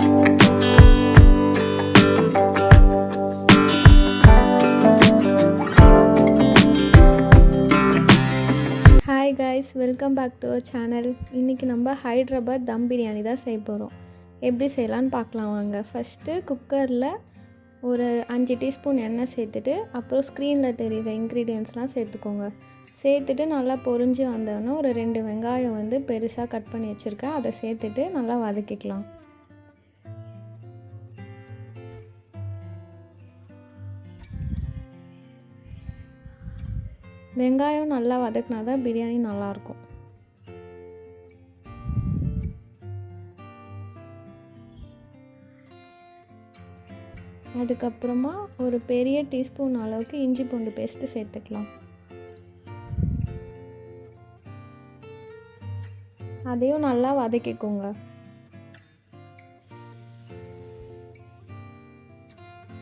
Hi guys welcome back to our channel இன்றைக்கி நம்ம ஹைட்ராபாத் தம் பிரியாணி தான் செய்ய போகிறோம் எப்படி செய்யலான்னு பார்க்கலாம் வாங்க. ஃபஸ்ட்டு குக்கரில் ஒரு அஞ்சு டீஸ்பூன் எண்ணெய் சேர்த்துட்டு அப்புறம் ஸ்க்ரீனில் தெரிகிற இன்க்ரீடியன்ட்ஸ்லாம் சேர்த்துக்கோங்க. சேர்த்துட்டு நல்லா பொரிஞ்சு வந்தோடனே ஒரு ரெண்டு வெங்காயம் வந்து பெருசாக கட் பண்ணி வச்சுருக்கேன். அதை சேர்த்துட்டு நல்லா வதக்கிக்கலாம். வெங்காயம் நல்லா வதக்கினா தான் பிரியாணி நல்லாயிருக்கும். அதுக்கப்புறமா ஒரு பெரிய டீஸ்பூன் அளவுக்கு இஞ்சி பூண்டு பேஸ்ட்டு சேர்த்துக்கலாம். அதையும் நல்லா வதக்கிக்கோங்க.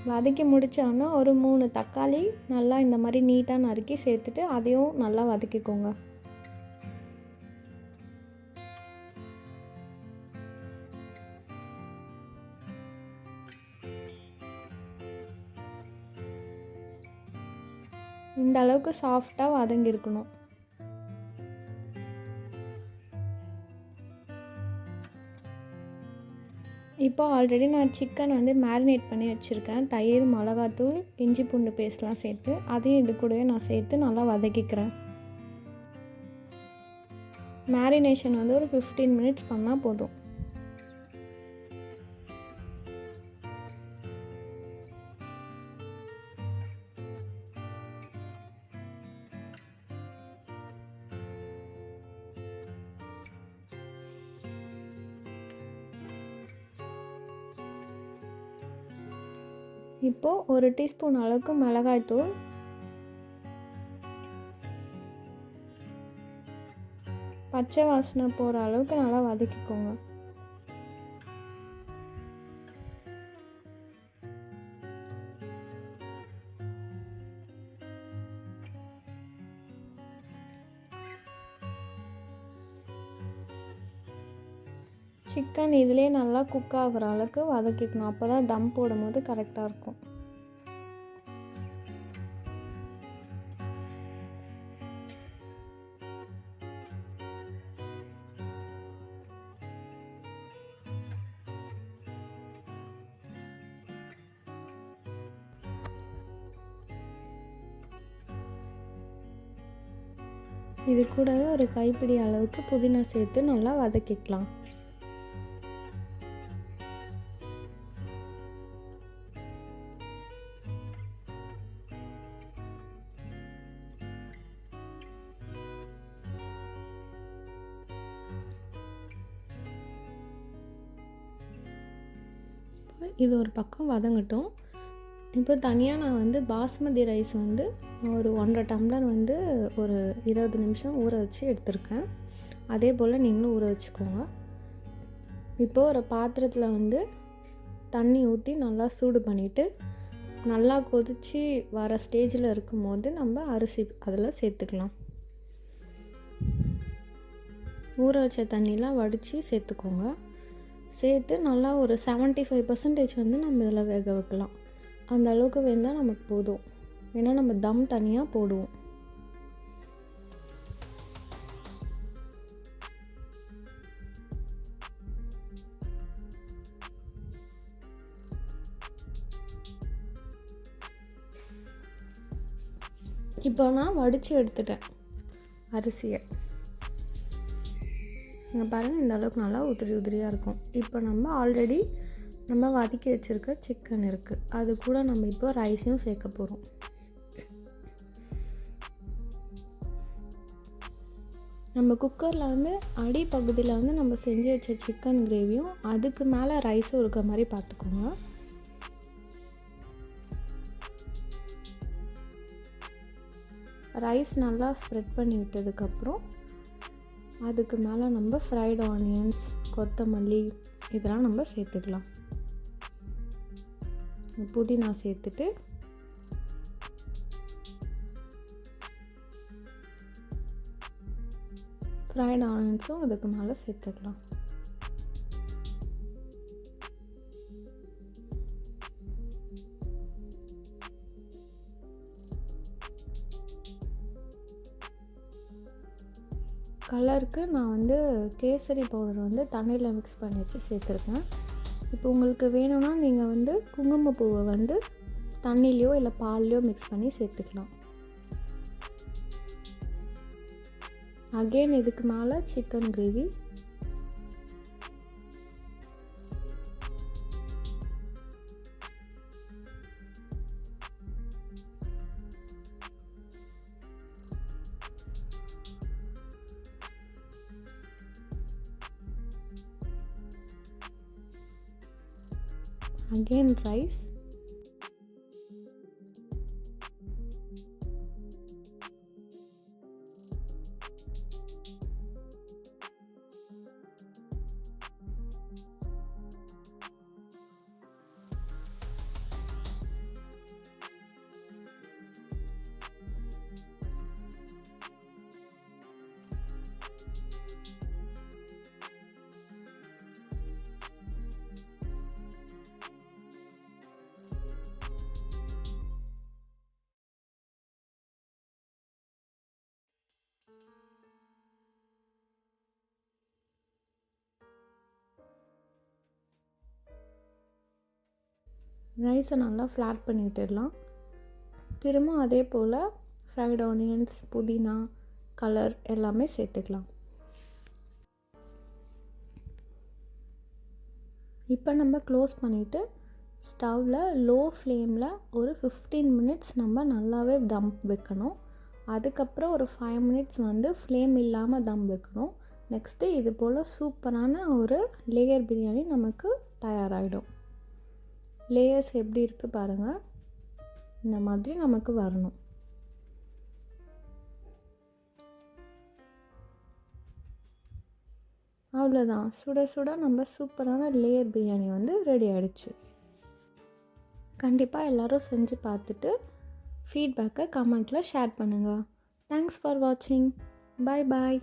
வதக்கி முடித்தோன்னா ஒரு மூணு தக்காளி நல்லா இந்த மாதிரி நீட்டாக நறுக்கி சேர்த்துட்டு அதையும் நல்லா வதக்கிக்கோங்க. இந்த அளவுக்கு சாஃப்டாக வதங்கியிருக்கணும். இப்போ ஆல்ரெடி நான் சிக்கன் வந்து மேரினேட் பண்ணி வச்சுருக்கேன். தயிர் மிளகாத்தூள் இஞ்சி பூண்டு பேஸ்ட்லாம் சேர்த்து அதையும் இது கூடவே நான் சேர்த்து நல்லா வதக்கிக்கிறேன். மேரினேஷன் வந்து ஒரு ஃபிஃப்டீன் மினிட்ஸ் பண்ணால் போதும். இப்போது ஒரு டீஸ்பூன் அளவுக்கு மிளகாய்த்தூள் பச்சை வாசனை போகிற அளவுக்கு நல்லா வதக்கிக்கோங்க. சிக்கன் இதிலே நல்லா குக் ஆகுற அளவுக்கு வதக்கிக்கணும். அப்போ தான் தம் போடும்போது கரெக்டாக இருக்கும். இது கூடவே ஒரு கைப்பிடி அளவுக்கு புதினா சேர்த்து நல்லா வதக்கிக்கலாம். இது ஒரு பக்கம் வதங்கட்டும். இப்போ தனியாக நான் வந்து பாஸ்மதி ரைஸ் வந்து ஒரு ஒன்றரை டம்ளர் வந்து ஒரு இருபது நிமிஷம் ஊற வச்சு எடுத்திருக்கேன். அதே போல் நீங்களும் ஊற வச்சுக்கோங்க. இப்போது ஒரு பாத்திரத்தில் வந்து தண்ணி ஊற்றி நல்லா சூடு பண்ணிவிட்டு நல்லா கொதித்து வர ஸ்டேஜில் இருக்கும்போது நம்ம அரிசி அதில் சேர்த்துக்கலாம். ஊற வச்ச தண்ணிலாம் வடித்து சேர்த்துக்கோங்க. சேர்த்து நல்லா ஒரு செவன்ட்டி ஃபைவ் பர்சன்டேஜ் வந்து நம்ம இதில் வேக வைக்கலாம். அந்த அளவுக்கு வேந்தால் நமக்கு போதும். ஏன்னா நம்ம தம் தனியாக போடுவோம். இப்போ நான் வடித்து எடுத்துட்டேன். அரிசியை. இங்கே பாருங்கள் இந்த அளவுக்கு நல்லா உதிரி உதிரியாக இருக்கும். இப்போ நம்ம ஆல்ரெடி நம்ம வதக்கி வச்சுருக்க சிக்கன் இருக்குது அது கூட நம்ம இப்போ ரைஸையும் சேர்க்க போகிறோம் நம்ம குக்கரில் வந்து அடி பகுதியில் வந்து நம்ம செஞ்சு வச்ச சிக்கன் கிரேவியும் அதுக்கு மேலே ரைஸும் இருக்க மாதிரி பார்த்துக்கோங்க. ரைஸ் நல்லா ஸ்ப்ரெட் பண்ணி விட்டதுக்கப்புறம் அதுக்கு மேலே நம்ம ஃப்ரைட் ஆனியன்ஸ் கொத்தமல்லி இதெல்லாம் நம்ம சேர்த்துக்கலாம். புதினா சேர்த்துட்டு ஃப்ரைட் ஆனியன்ஸும் அதுக்கு மேலே சேர்த்துக்கலாம். கலருக்கு நான் வந்து கேசரி பவுடர் வந்து தண்ணியில் மிக்ஸ் பண்ணி வச்சு சேர்த்துருக்கேன். இப்போ உங்களுக்கு வேணும்னா நீங்கள் வந்து குங்குமப்பூவை வந்து தண்ணிலையோ இல்லை பால்லையோ மிக்ஸ் பண்ணி சேர்த்துக்கலாம். அகெயின் இதுக்கு மேலே சிக்கன் கிரேவி again rice ரைஸை நல்லா ஃப்ளாட் பண்ணிவிட்டுடலாம் திரும்ப அதே போல் ஃப்ரைட் ஆனியன்ஸ் புதினா கலர் எல்லாமே சேர்த்துக்கலாம். இப்போ நம்ம க்ளோஸ் பண்ணிவிட்டு ஸ்டவ்வில் லோ ஃப்ளேமில் ஒரு ஃபிஃப்டீன் மினிட்ஸ் நம்ம நல்லாவே தம் வைக்கணும். அதுக்கப்புறம் ஒரு ஃபைவ் மினிட்ஸ் வந்து ஃப்ளேம் இல்லாமல் தம் வைக்கணும். நெக்ஸ்ட்டு இது போல் சூப்பரான ஒரு லேயர் பிரியாணி நமக்கு தயாராகிடும் லேயர்ஸ் எப்படி இருக்குது பாருங்கள் இந்த மாதிரி நமக்கு வரணும். அவ்வளோதான் சுட சுட நம்ம சூப்பரான லேயர் பிரியாணி வந்து ரெடி ஆகிடுச்சு கண்டிப்பாக எல்லோரும் செஞ்சு பார்த்துட்டு ஃபீட்பேக்கை கமெண்ட்டில் ஷேர் பண்ணுங்கள் தேங்க்ஸ் ஃபார் வாட்சிங் பாய் பாய்